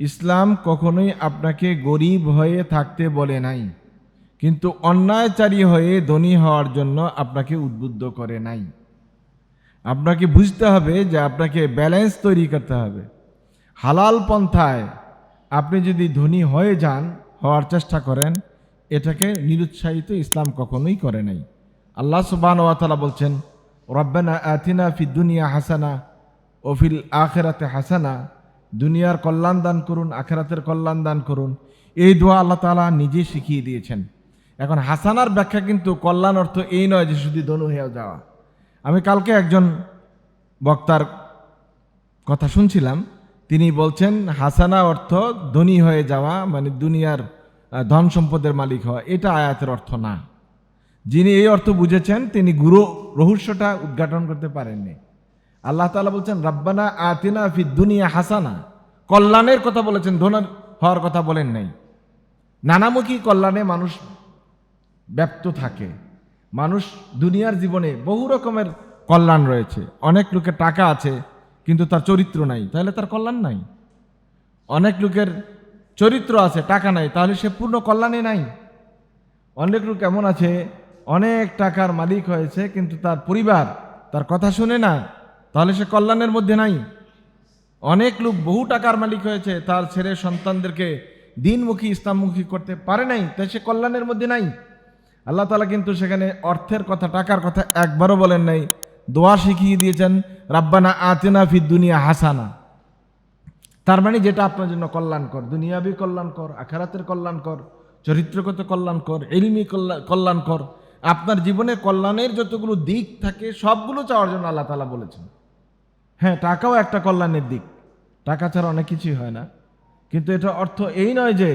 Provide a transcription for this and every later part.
ইসলাম কখনোই আপনাকে গরিব হয়ে থাকতে বলে নাই, কিন্তু অন্যায়চারী হয়ে ধনী হওয়ার জন্য আপনাকে উদ্বুদ্ধ করে নাই। আপনাকে বুঝতে হবে যে আপনাকে ব্যালেন্স তৈরি করতে হবে। হালাল পন্থায় আপনি যদি ধনী হয়ে যান, হওয়ার চেষ্টা করেন, এটাকে নিরুৎসাহিত ইসলাম কখনোই করে নাই। আল্লাহ সুবাহ ওয়াতালা বলছেন, রব্বানা আথিনা ফি দুনিয়া হাসানা ও ফিল আখেরাতে হাসানা দুনিয়ার কল্যাণ দান করুন, আখেরাতের কল্যাণ দান করুন। এই দোয়া আল্লাহ তাআলা নিজে শিখিয়ে দিয়েছেন। এখন হাসানার ব্যাখ্যা কিন্তু কল্যাণ অর্থ এই নয় যে শুধু ধনু হয়ে যাওয়া। আমি কালকে একজন বক্তার কথা শুনছিলাম। তিনি বলছেন, হাসানা অর্থ ধনী হয়ে যাওয়া মানে দুনিয়ার ধন সম্পদের মালিক হওয়া, এটা আয়াতের অর্থ না। যিনি এই অর্থ বুঝেছেন, তিনি গুরু রহস্যটা উদ্ঘাটন করতে পারেননি। আল্লাহ তাআলা বলছেন, রাব্বানা আতিনা ফি দুনিয়া হাসানা। কল্যাণের কথা বলেছেন, ধনার হওয়ার কথা বলেন নাই। নানামুখী কল্যাণে মানুষ ব্যপ্ত থাকে। মানুষ দুনিয়ার জীবনে বহু রকমের কল্যাণ রয়েছে। অনেক লোকের টাকা আছে, কিন্তু তার চরিত্র নাই। তাহলে তার কল্যাণ নাই। অনেক লোকের চরিত্র আছে, টাকা নাই, তাহলে সে পূর্ণ কল্যাণে নাই। অনেক লোক এমন আছে, অনেক টাকার মালিক হয়েছে, কিন্তু তার পরিবার তার কথা শুনে না, তাহলে সে কল্যাণের মধ্যে নাই। অনেক লোক বহু টাকার মালিক হয়েছে, তার ছেলে সন্তানদেরকে দিনমুখী, ইসলামমুখী করতে পারে নাই, তাই সে কল্যাণের মধ্যে নাই। আল্লাহ তালা কিন্তু সেখানে অর্থের কথা, টাকার কথা একবারও বলেন নাই। দোয়া শিখিয়ে দিয়েছেন, রাব্বানা আতেনা ফি দুনিয়া হাসানা। তার মানে যেটা আপনার জন্য কল্যাণকর, দুনিয়াবি কল্যাণকর, আখারাতের কল্যাণকর, চরিত্রগত কল্যাণকর এলমি কল্যাণকর, আপনার জীবনে কল্যাণের যতগুলো দিক থাকে, সবগুলো চাওয়ার জন্য আল্লাহ তালা বলেছেন। হ্যাঁ টাকাও একটা কল্যাণের দিক। টাকা ছাড়া অনেক কিছুই হয় না। কিন্তু এটা অর্থ এই নয় যে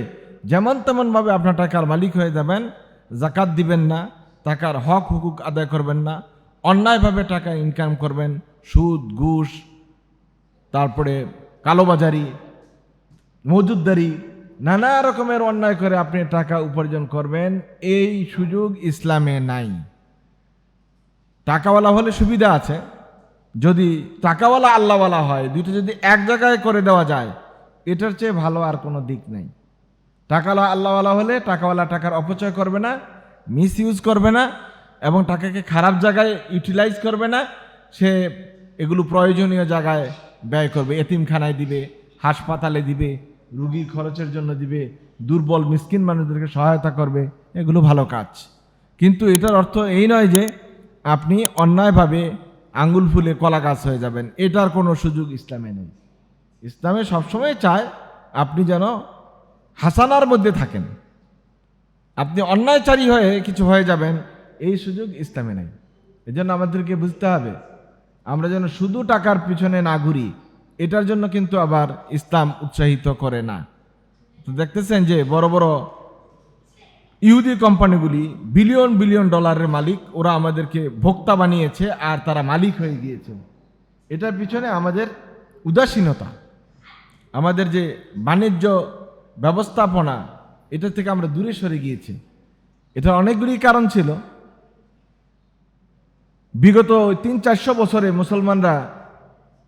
যেমন তেমনভাবে আপনার টাকার মালিক হয়ে যাবেন, জাকাত দিবেন না, টাকার হক হুকুক আদায় করবেন না, অন্যায়ভাবে টাকা ইনকাম করবেন, সুদ, ঘুষ, তারপরে কালোবাজারি, মজুদদারি, নানা রকমের অন্যায় করে আপনি টাকা উপার্জন করবেন, এই সুযোগ ইসলামে নাই। টাকাওয়ালা হলে সুবিধা আছে যদি টাকাওয়ালা আল্লাহওয়ালা হয় দুটো যদি এক জায়গায় করে দেওয়া যায়, এটার চেয়ে ভালো আর কোনো দিক নেই। টাকাওয়ালা আল্লাহওয়ালা হলে টাকাওয়ালা টাকার অপচয় করবে না মিস ইউজ করবে না, এবং টাকাকে খারাপ জায়গায় ইউটিলাইজ করবে না, সে এগুলো প্রয়োজনীয় জায়গায় ব্যয় করবে। এতিমখানায় দিবে, হাসপাতালে দিবে, রুগীর খরচের জন্য দিবে, দুর্বল মিসকিন মানুষদেরকে সহায়তা করবে, এগুলো ভালো কাজ। কিন্তু এটার অর্থ এই নয় যে আপনি অন্যায়ভাবে আঙ্গুল ফুলে কলা গাছ হয়ে যাবেন। এটার কোনো সুযোগ ইসলামে নেই। ইসলামে সবসময় চায় আপনি যেন হাসানার মধ্যে থাকেন। আপনি অন্যায়চারী হয়ে কিছু হয়ে যাবেন, এই সুযোগ ইসলামে নেই। এজন্য আমাদেরকে বুঝতে হবে, আমরা যেন শুধু টাকার পিছনে না ঘুরি, এটার জন্য কিন্তু আবার ইসলাম উৎসাহিত করে না। তো দেখতেছেন যে বড় বড় ইহুদি কোম্পানিগুলি বিলিয়ন বিলিয়ন ডলারের মালিক, ওরা আমাদেরকে ভোক্তা বানিয়েছে আর তারা মালিক হয়ে গিয়েছে। এটার পিছনে আমাদের উদাসীনতা, আমাদের যে বাণিজ্য ব্যবস্থাপনা, এটা থেকে আমরা দূরে সরে গিয়েছি। এটা অনেকগুলি কারণ ছিল। বিগত তিন চারশো বছরে মুসলমানরা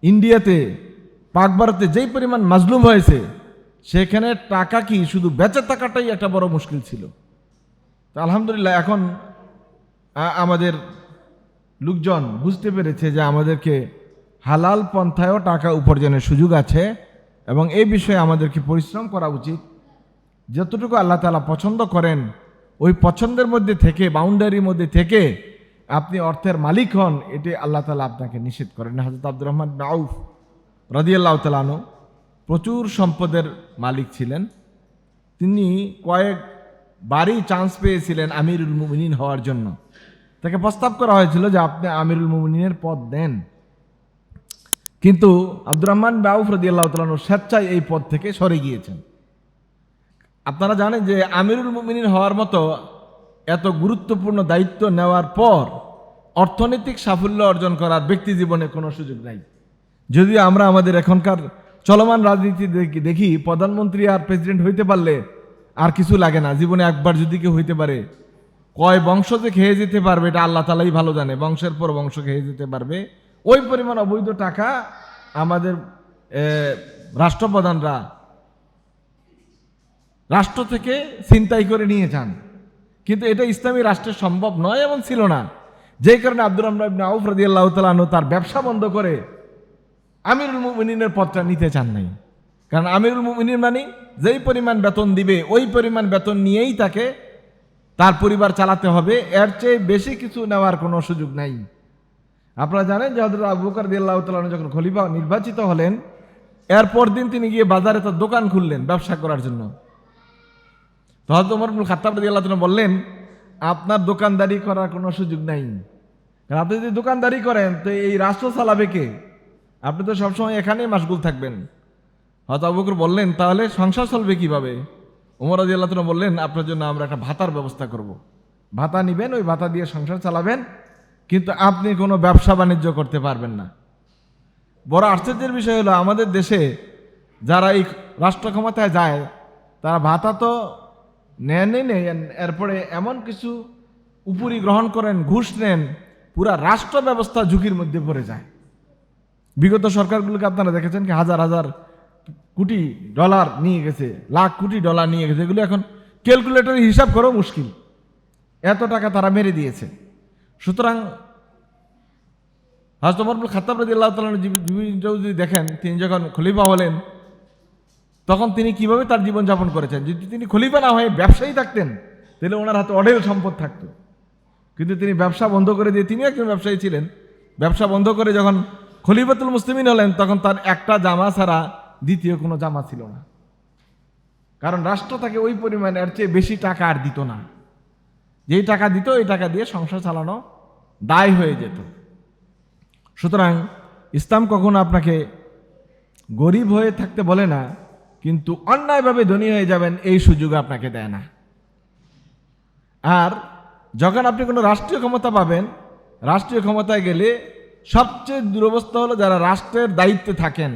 ইন্ডিয়াতে, পাক ভারতে যেই পরিমাণ মাজলুম হয়েছে, সেখানে টাকা কি শুধু বেচা থাকাটাই একটা বড় মুশকিল ছিল। আলহামদুলিল্লাহ, এখন আমাদের লোকজন বুঝতে পেরেছে যে আমাদেরকে হালাল পন্থায়ও টাকা উপার্জনের সুযোগ আছে এবং এই বিষয়ে আমাদেরকে পরিশ্রম করা উচিত। যতটুকু আল্লাহ তালা পছন্দ করেন, ওই পছন্দের মধ্যে থেকে, বাউন্ডারির মধ্যে থেকে আপনি অর্থের মালিক হন এটি আল্লাহ তালা আপনাকে নিষেধ করেন। হজরত আব্দুর রহমান আউফ রাদিয়াল্লাহ তালানো প্রচুর সম্পদের মালিক ছিলেন। তিনি কয়েক বারই চান্স পেয়েছিলেন আমিরুল মুমিনিন হওয়ার জন্য। তাকে প্রস্তাব করা হয়েছিল যে আপনি আমিরুল মুমিনের পদ দেন। কিন্তু আব্দুর রহমান বাউফ রদিয়াল্লাহ তালানো স্বেচ্ছায় এই পদ থেকে সরে গিয়েছেন। আপনারা জানেন যে আমিরুল মুমিনিন হওয়ার মতো এত গুরুত্বপূর্ণ দায়িত্ব নেওয়ার পর অর্থনৈতিক সাফল্য অর্জন করার ব্যক্তি জীবনে কোনো সুযোগ নাই। যদিও আমরা আমাদের এখনকার চলমান রাজনীতি দেখি প্রধানমন্ত্রী আর প্রেসিডেন্ট হইতে পারলে আর কিছু লাগে না। জীবনে একবার যদি কেউ হইতে পারে, কয় বংশ যে খেয়ে যেতে পারবে, এটা আল্লাহ তালাই ভালো জানে। বংশের পর বংশ খেয়ে যেতে পারবে। ওই পরিমাণ অবৈধ টাকা আমাদের রাষ্ট্রপ্রধানরা রাষ্ট্র থেকে ছিনতাই করে নিয়ে যান। কিন্তু এটা ইসলামী রাষ্ট্রে সম্ভব নয় এবং ছিল না। যেই কারণে আব্দুর রহমান আউফ রাদিয়াল্লাহু তাআলা আনহু তার ব্যবসা বন্ধ করে আমিরুল মুমিনিনের পদটা নিতে চান নাই। কারণ আমিরুল মুমিনিন মানে যেই পরিমাণ বেতন দিবে, ওই পরিমাণ বেতন নিয়েই তাকে তার পরিবার চালাতে হবে। এর চেয়ে বেশি কিছু নেওয়ার কোনো সুযোগ নাই। আপনারা জানেন যে হজরত আবু বকর যখন খলিফা নির্বাচিত হলেন, এরপর দিন তিনি গিয়ে বাজারে তার দোকান খুললেন ব্যবসা করার জন্য। তো হজরত ওমর ইবনুল খাত্তাব রাদিয়াল্লাহু তাআলা বললেন, আপনার দোকানদারি করার কোনো সুযোগ নাই। কারণ আপনি যদি দোকানদারি করেন, তো এই রাষ্ট্র চালাবে কে? আপনি তো সবসময় এখানেই মাসগুল থাকবেন। হয়তো আবু বকর বললেন, তাহলে সংসার চলবে কীভাবে? ওমর রাজি আল্লাহ বললেন, আপনার জন্য আমরা একটা ভাতার ব্যবস্থা করব। ভাতা নিবেন, ওই ভাতা দিয়ে সংসার চালাবেন, কিন্তু আপনি কোনো ব্যবসা বাণিজ্য করতে পারবেন না। বড় আশ্চর্যের বিষয় হলো, আমাদের দেশে যারা এই রাষ্ট্র ক্ষমতায় যায়, তারা ভাতা তো নেনই নেই এরপরে এমন কিছু উপরি গ্রহণ করেন, ঘুষ নেন, পুরা রাষ্ট্র ব্যবস্থা ঝুঁকির মধ্যে পড়ে যায়। বিগত সরকারগুলোকে আপনারা দেখেছেন কি, হাজার হাজার কোটি ডলার নিয়ে গেছে, লাখ কোটি ডলার নিয়ে গেছে, এগুলো এখন ক্যালকুলেটরে হিসাব করাও মুশকিল। এত টাকা তারা মেরে দিয়েছে। সুতরাং হাজ তোমার খাতাব রাজি আল্লাহ তালার জীবনটাও যদি দেখেন, তিনি যখন খলিফা হলেন, তখন তিনি কীভাবে তার জীবন যাপন করেছেন? যদি তিনি খলিফা না হয়ে ব্যবসায়ী থাকতেন, তাহলে ওনার হাতে অঢেল সম্পদ থাকতো। কিন্তু তিনি ব্যবসা বন্ধ করে দিয়ে তিনি একজন ব্যবসায়ী ছিলেন। ব্যবসা বন্ধ করে যখন খলিফাতুল মুসলিমিন হলেন, তখন তার একটা জামা ছাড়া দ্বিতীয় কোনো জামা ছিল না। কারণ রাষ্ট্র তাকে ওই পরিমাণ এর চেয়ে বেশি টাকা আর দিত না। যেই টাকা দিত ওই টাকা দিয়ে সংসার চালানো দায় হয়ে যেত। সুতরাং ইসলাম কখনো আপনাকে গরিব হয়ে থাকতে বলে না, কিন্তু অন্যায়ভাবে ধনী হয়ে যাবেন এই সুযোগ আপনাকে দেয় না। আর যখন আপনি কোনো রাষ্ট্রীয় ক্ষমতা পাবেন, রাষ্ট্রীয় ক্ষমতায় গেলে সবচেয়ে দুরবস্থা হলো যারা রাষ্ট্রের দায়িত্বে থাকেন।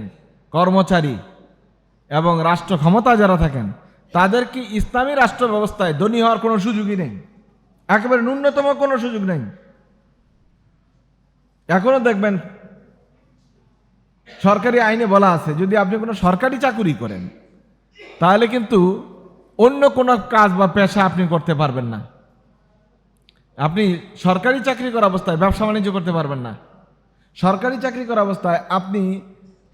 কর্মচারী এবং রাষ্ট্র ক্ষমতা যারা থাকেন, তাদেরকে ইসলামী রাষ্ট্র ব্যবস্থায় ধনী হওয়ার কোনো সুযোগই নেই। একেবারে ন্যূনতম কোনো সুযোগ নেই। এখনও দেখবেন সরকারি আইনে বলা আছে, যদি আপনি কোনো সরকারি চাকুরি করেন, তাহলে কিন্তু অন্য কোনো কাজ বা পেশা আপনি করতে পারবেন না। আপনি সরকারি চাকরি করা অবস্থায় ব্যবসা বাণিজ্য করতে পারবেন না। সরকারি চাকরি করা অবস্থায় আপনি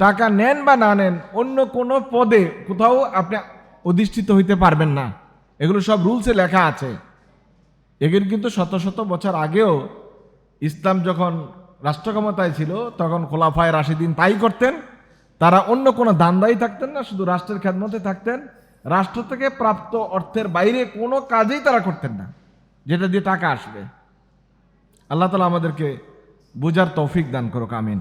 টাকা নেন বা না নেন, অন্য কোনো পদে কোথাও আপনি অধিষ্ঠিত হইতে পারবেন না। এগুলো সব রুলসে লেখা আছে। এগুলো কিন্তু শত শত বছর আগেও ইসলাম যখন রাষ্ট্র ক্ষমতায় ছিল, তখন খোলাফায় রাশিদিন তাই করতেন। তারা অন্য কোনো দান্দাই থাকতেন না, শুধু রাষ্ট্রের খেদমতে থাকতেন। রাষ্ট্র থেকে প্রাপ্ত অর্থের বাইরে কোনো কাজেই তারা করতেন না, যেটা দিয়ে টাকা আসবে। আল্লাহ তালা আমাদেরকে বোঝার তৌফিক দান করুক, আমিন।